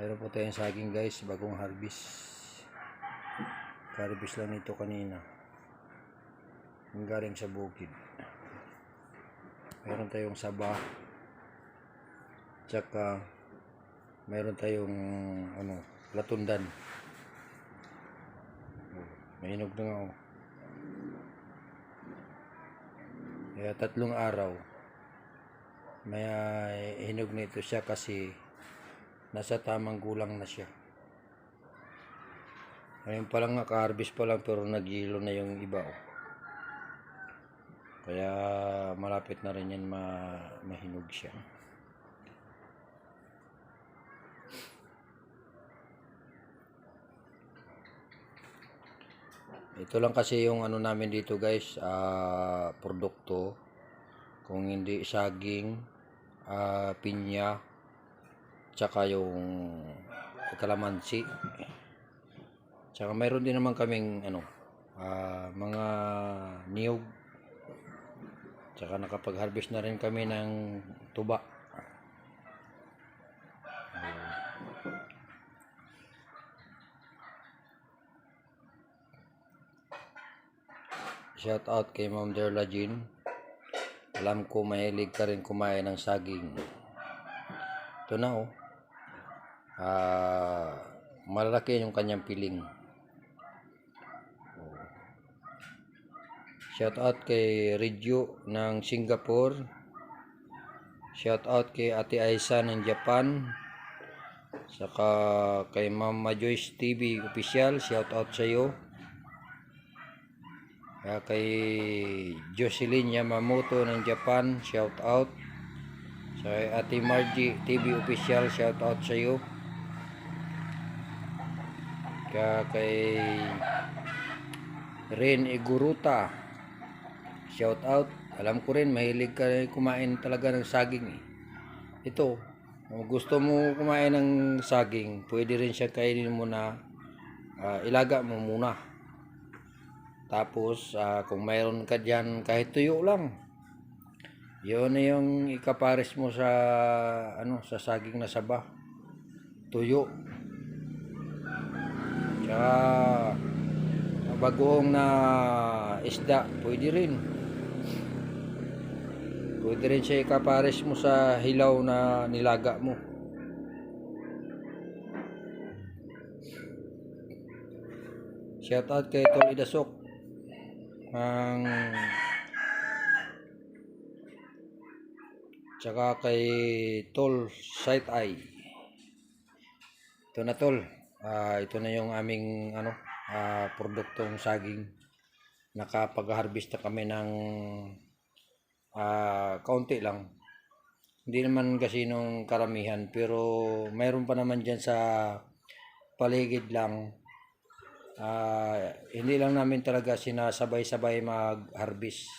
Mayroon po tayong saging guys, bagong harvest. Harvest lang ito kanina. Ang galing sa bukid. Mayroon tayong saba. Tsaka mayroon tayong ano, latundan. Mahinog na nga oh. Kaya tatlong araw. May hinog na ito siya kasi nasa tamang gulang na siya. Ngayon pa lang naka-harvest pa lang pero naghilo na yung iba oh. Kaya malapit na rin yan ma mahinog siya. Ito lang kasi yung ano namin dito guys, ah produkto. Kung hindi saging, ah pinya, tsaka yung kalamansi. Tsaka mayroon din naman kaming ano, ah, mga niyog. Tsaka nakapag-harvest na rin kami ng tuba. Shout out kay Ma'am Derla Jean. Alam ko mahilig ka rin kumain ng saging. Ito na oh. Ah, malaki yung kanyang piling. Oh. Shout out kay Regio ng Singapore. Shout out kay Ate Aisa ng Japan. Saka kay Mama Joyce TV official, shout out sa iyo. Kaya kay Jocelyn Yamamoto ng Japan, shout out. Sa Ate Margie TV official, shout out sa iyo. Kaya kay Ren Iguruta, shout out. Alam ko rin, mahilig ka rin kumain talaga ng saging eh. Ito, kung gusto mo kumain ng saging, pwede rin siya kainin mo na ah, ilaga mo muna. Tapos, ah, kung mayroon ka dyan, kahit tuyo lang. Yun na yung ikapares mo sa, ano, sa saging na saba. Tuyo. Tsaka, bagoong na isda, pwede rin. Pwede rin siya ikapares mo sa hilaw na nilaga mo. Shout out kay Tol Idasok ang tsaka kay Tol Sight Eye. Ito na Tol. Ah, ito na yung aming ano, ah, produktong saging. Nakapag-harvest na kami ng ah, kaunti lang. Hindi naman kasi nung karamihan pero mayroon pa naman dyan sa paligid lang. Ah, hindi lang namin talaga sinasabay-sabay mag-harvest.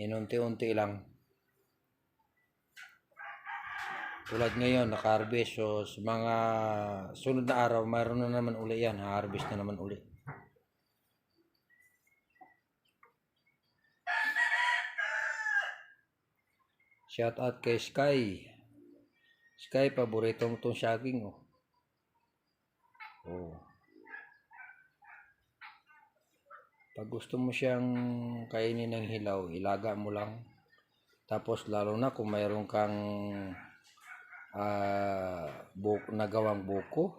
Inunti-unti lang. Tulad ngayon, naka-harvest. So, sa mga sunod na araw, mayroon na naman uli yan. Ha-harvest na naman uli. Shout out kay Sky. Sky, paborito mo tong saging, oh. Oh. Pag gusto mo siyang kainin ng hilaw, ilaga mo lang. Tapos lalo na kung mayroon kang ah buko, nagawang buko.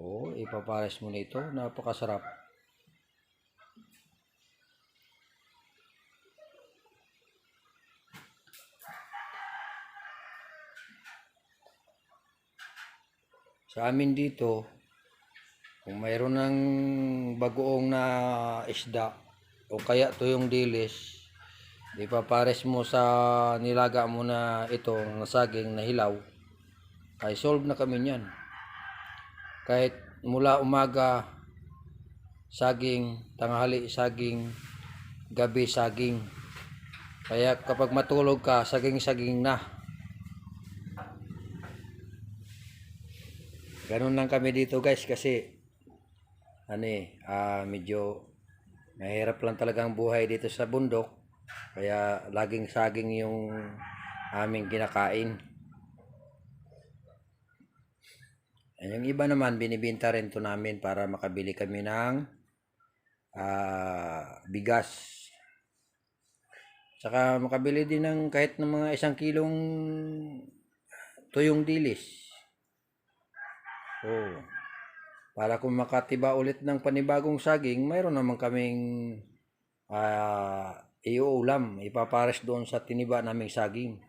Oh, ipapares mo nito. Napakasarap. Sa amin dito, kung mayroon ng bagoong na isda o kaya tuyong dilis, ipapares mo sa nilaga mo na ito na saging na hilaw, ay solve na kami niyan. Kahit mula umaga, saging, tanghali, saging, gabi, saging. Kaya kapag matulog ka, saging-saging na. Ganun lang kami dito guys kasi ano eh, ah, medyo mahirap lang talagang buhay dito sa bundok. Kaya laging saging yung aming kinakain. Yung iba naman, binibinta rin to namin para makabili kami ng ah, bigas. Tsaka makabili din ng kahit ng mga isang kilong tuyong dilis. Oh. Para kung makatiba ulit ng panibagong saging, mayroon naman kaming ah, iuulam. Ipapares doon sa tiniba naming saging.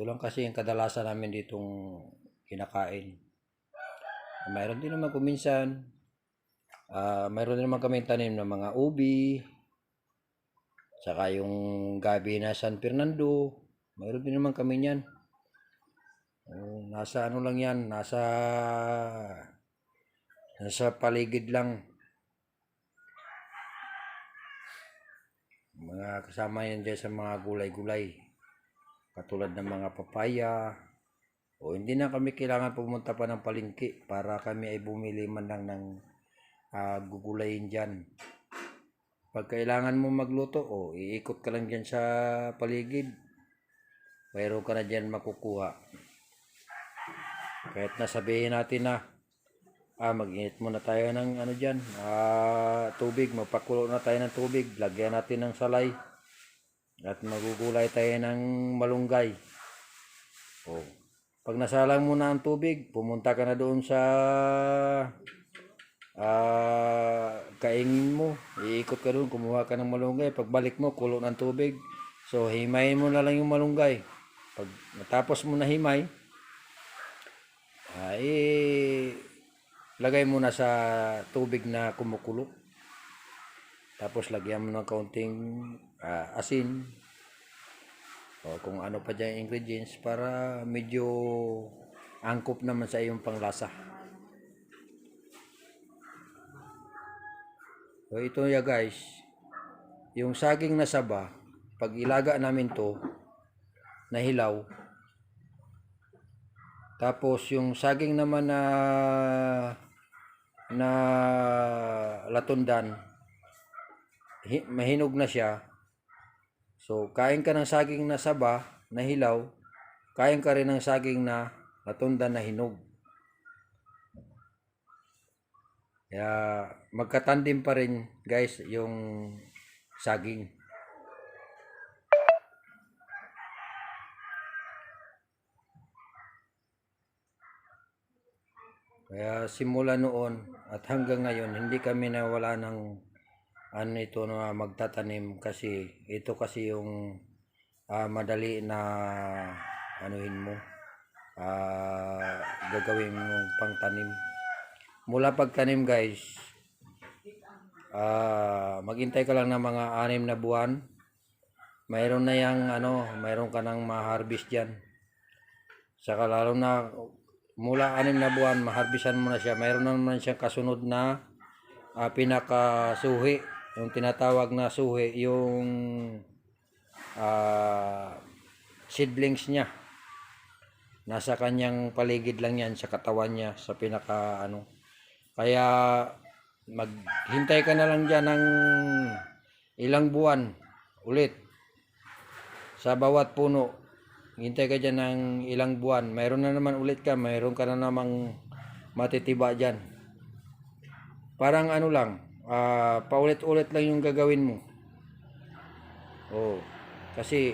Ito lang kasi yung kadalasan namin ditong kinakain. Mayroon din naman kuminsan, ah mayroon din naman kami tanim ng mga ubi, saka yung gabi na San Fernando, mayroon din naman kami niyan. Oh, nasa ano lang yan, nasa nasa paligid lang. Mga kasama yan dyan sa mga gulay-gulay katulad ng mga papaya o hindi na kami kailangan pumunta pa ng palengke para kami ay bumili man lang ng ah, gugulayin dyan. Pag kailangan mo magluto, o iikot ka lang dyan sa paligid. Mayroon ka na dyan makukuha. Kahit nasabihin natin na ah, mag-init muna tayo ng ano dyan, ah, tubig, magpakulo na tayo ng tubig, lagyan natin ng salay. At magugulay tayo ng malunggay. Oh. Pag nasalang mo na ang tubig, pumunta ka na doon sa ah kaingin mo. Iikot ka doon, kumuha ka ng malunggay. Pagbalik mo, kulo ng tubig. So, himayin mo na lang yung malunggay. Pag natapos mo na himay, ay lagay mo na sa tubig na kumukulo. Tapos lagyan mo ng kaunting ah, asin. O kung ano pa dyan ingredients para medyo angkop naman sa iyong panglasa. So ito ya guys, yung saging na saba, pag ilaga namin to, na hilaw, tapos yung saging naman na na latundan, hi- mahinog na siya. So, kain ka ng saging na saba, na hilaw, kain ka rin ng saging na latundan na hinog. Kaya, magkatandim pa rin, guys, yung saging. Kaya simula noon at hanggang ngayon hindi kami nawala ng ano ito na magtatanim kasi ito kasi yung ah, madali na anuhin mo ah, gagawin mo pangtanim. Mula pagtanim guys ah, maghintay ka lang ng mga anim na buwan mayroon na yang ano, mayroon ka nang ma-harvest diyan. Saka lalo na mula anim na buwan, maharbisan mo na siya. Mayroon na naman siyang kasunod na ah, pinakasuhi. Yung tinatawag na suhi, yung ah, seedlings niya. Nasa kanyang paligid lang yan sa katawan niya, sa pinaka ano. Kaya maghintay ka na lang dyan ng ilang buwan ulit sa bawat puno hintay ka dyan ng ilang buwan. Mayroon na naman ulit ka mayroon ka na namang matitiba dyan. Parang ano lang ah, paulit-ulit lang yung gagawin mo. Oh kasi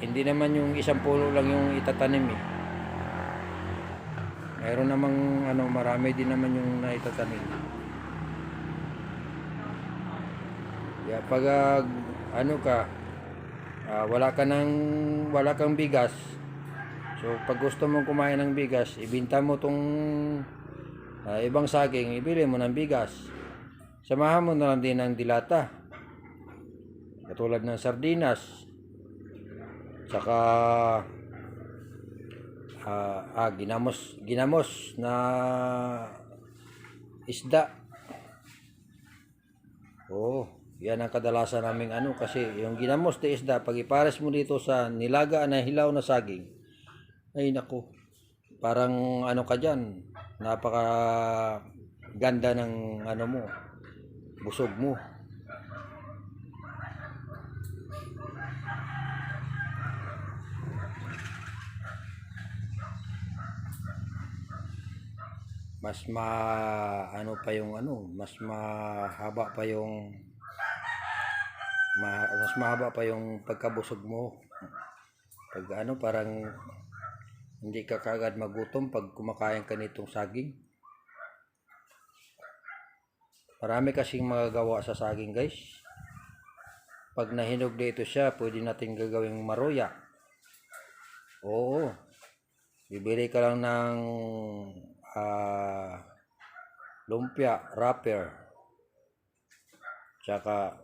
hindi naman yung isang puno lang yung itatanim eh. Mayroon namang ano marami din naman yung naitatanim. Yeah, pag ah, ano ka, ah, wala ka ng wala kang bigas. So pag gusto mong kumain ng bigas, ibinta mo tong ah, ibang saging, ibili mo ng bigas. Samahan mo na lang din ng dilata. Katulad ng sardinas. Saka ah, ah, ginamos, ginamos na isda. Oo, yan ang kadalasan naming ano kasi yung ginamos na isda, pag ipares mo dito sa nilaga na hilaw na saging, ay nako, parang ano ka dyan, napaka ganda ng ano mo, busog mo. Mas ma ano pa yung ano, mas mahaba pa yung ma, mas mahaba pa yung pagkabusog mo. Pag ano parang hindi ka kagad magutom pag kumakain ka nitong saging. Marami kasing magagawa sa saging guys. Pag nahinog dito siya, pwede natin gagawing maroya. Oo. Bibili ka lang ng ah, lumpia, wrapper. Tsaka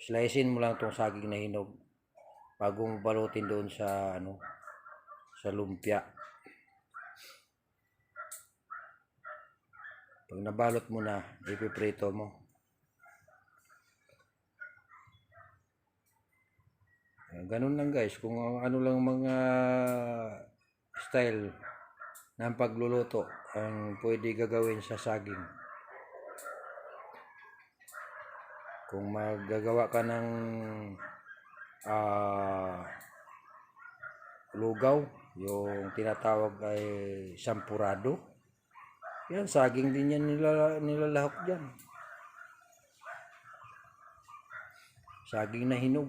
slicein mo lang tong saging na hinog bago mo balutin doon sa ano sa lumpia. Pag nabalot mo na, ipiprito mo. Ganun lang guys, kung ano lang mga style ng pagluluto ang pwede gagawin sa saging. Kung maggagawa ka ng ah, lugaw, yung tinatawag ay sampurado, yan, saging din yan nila, nilalahok dyan. Saging na hinog.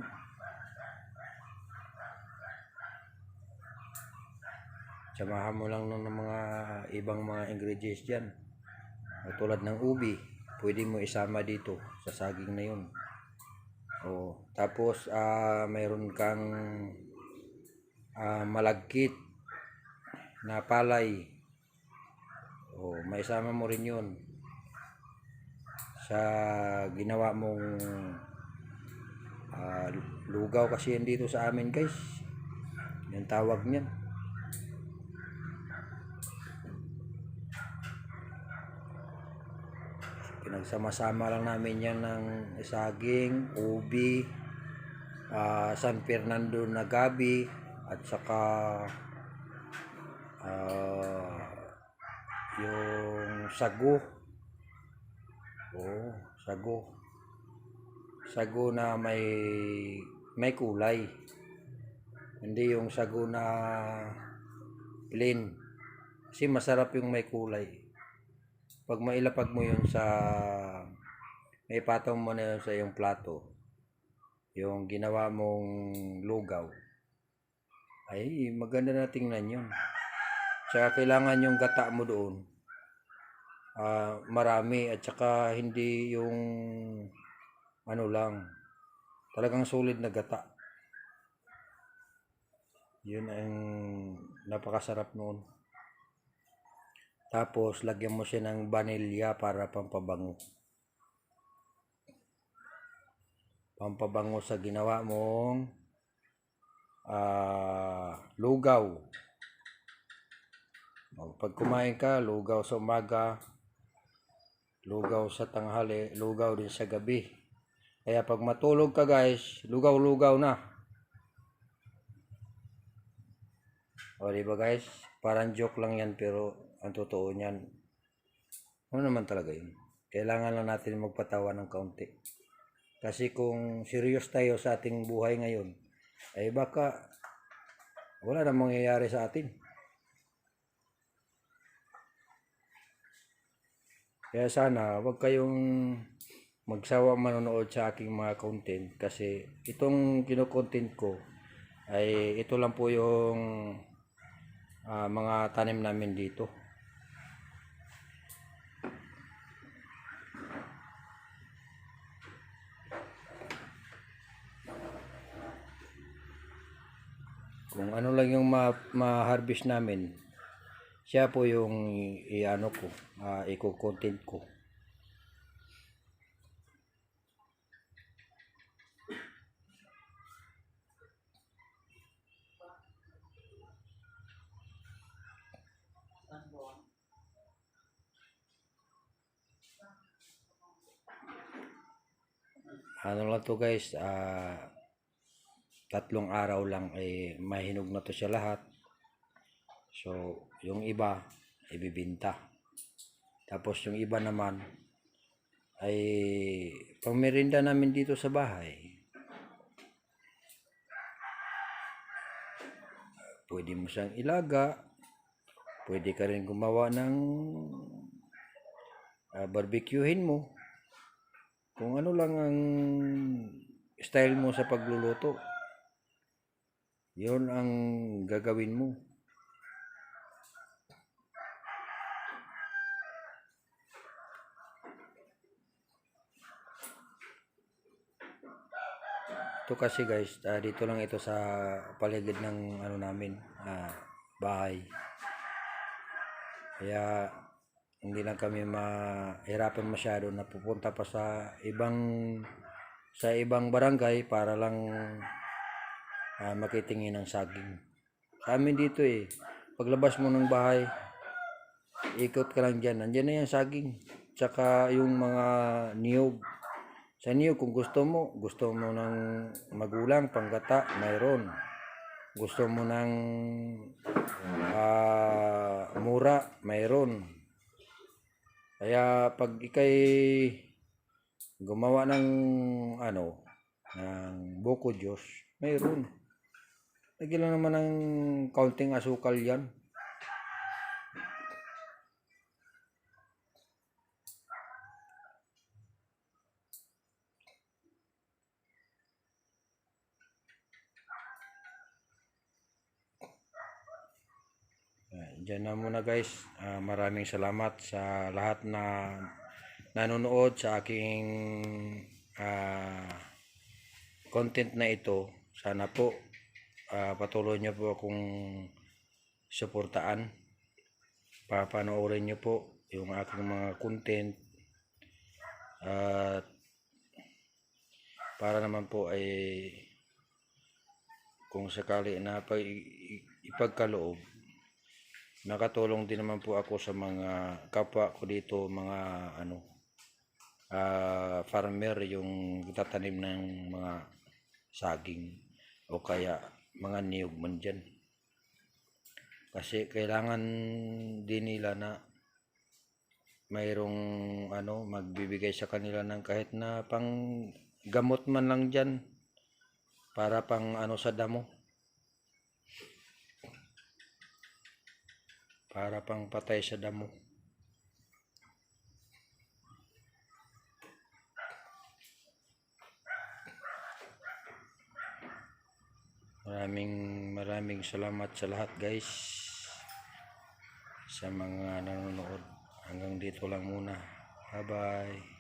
Samahan mo lang ng mga ibang mga ingredients dyan. Tulad ng ubi, pwede mo isama dito sa saging na yun. O, tapos ah mayroon kang ah, malagkit na palay. O, maisama mo rin yun sa ginawa mong ah, lugaw kasi yan dito sa amin guys. Yung tawag niyan. Pinagsama-sama lang namin yan ng saging, ubi, ah, San Fernando na gabi, at saka ah, yung sago. Oh, sago. Sago na may may kulay. Hindi yung sago na plain. Kasi masarap yung may kulay. Pag mailapag mo yun sa may patong mo na yun sa iyong plato, yung ginawa mong lugaw, ay maganda na tingnan yun. Tsaka kailangan yung gata mo doon. ah, marami at saka hindi yung ano lang. Talagang solid na gata. Yun ang napakasarap noon. Tapos lagyan mo siya ng vanilya para pampabango. Pampabango sa ginawa mong ah, lugaw. O, Pag kumain ka, lugaw sa umaga, lugaw sa tanghali, lugaw din sa gabi. Kaya pag matulog ka guys, lugaw-lugaw na. O di ba guys? Parang joke lang yan pero ang totoo niyan. Ano naman talaga yun? Kailangan lang natin magpatawa ng kaunti. Kasi kung serious tayo sa ating buhay ngayon, ay baka wala na mangyayari sa atin. Kaya sana wag kayong magsawa manonood sa aking mga content kasi itong kino-content ko ay ito lang po yung ah, mga tanim namin dito. Kung ano lang yung ma- ma-harvest namin, siya po yung i-ano ko, ah, i-content ko. Ano lang to guys, ah, tatlong araw lang ay mahinog na to siya lahat. So, yung iba, ibibinta. Tapos yung iba naman, ay pangmerinda namin dito sa bahay. Pwede mo siyang ilaga. Pwede ka rin gumawa ng ah, barbecuehin mo. Kung ano lang ang style mo sa pagluluto. Yun ang gagawin mo. Ito kasi guys, ah, dito lang ito sa paligid ng ano namin, ah, bahay. Kaya hindi lang kami mahirapan masyado na pupunta pa sa ibang sa ibang barangay para lang ah, makitingin ng saging. Sa amin dito eh, paglabas mo ng bahay, ikot ka lang dyan, nandyan na yung saging. Tsaka yung mga niyog. Sa niyog, kung gusto mo, gusto mo ng magulang, panggata, mayroon. Gusto mo ng ah, mura, mayroon. Kaya pag ikay gumawa ng ano, ng buko Diyos, mayroon. Lagyan lang naman ng kaunting asukal yan. Diyan na muna guys. Ah, maraming salamat sa lahat na nanonood sa aking ah, content na ito. Sana po ah, patuloy niyo po akong suportaan. Papanoorin niyo po yung aking mga content. At para naman po ay kung sakali na pag, ipagkaloob nakatulong din naman po ako sa mga kapwa ko dito mga ano ah, farmer yung tatanim ng mga saging o kaya mga niyog man dyan kasi kailangan din nila na mayroong ano magbibigay sa kanila ng kahit na pang gamot man lang dyan para pang ano sa damo para pang patay sa damo. Maraming maraming salamat sa lahat guys sa mga nanonood. Hanggang dito lang muna. Bye bye.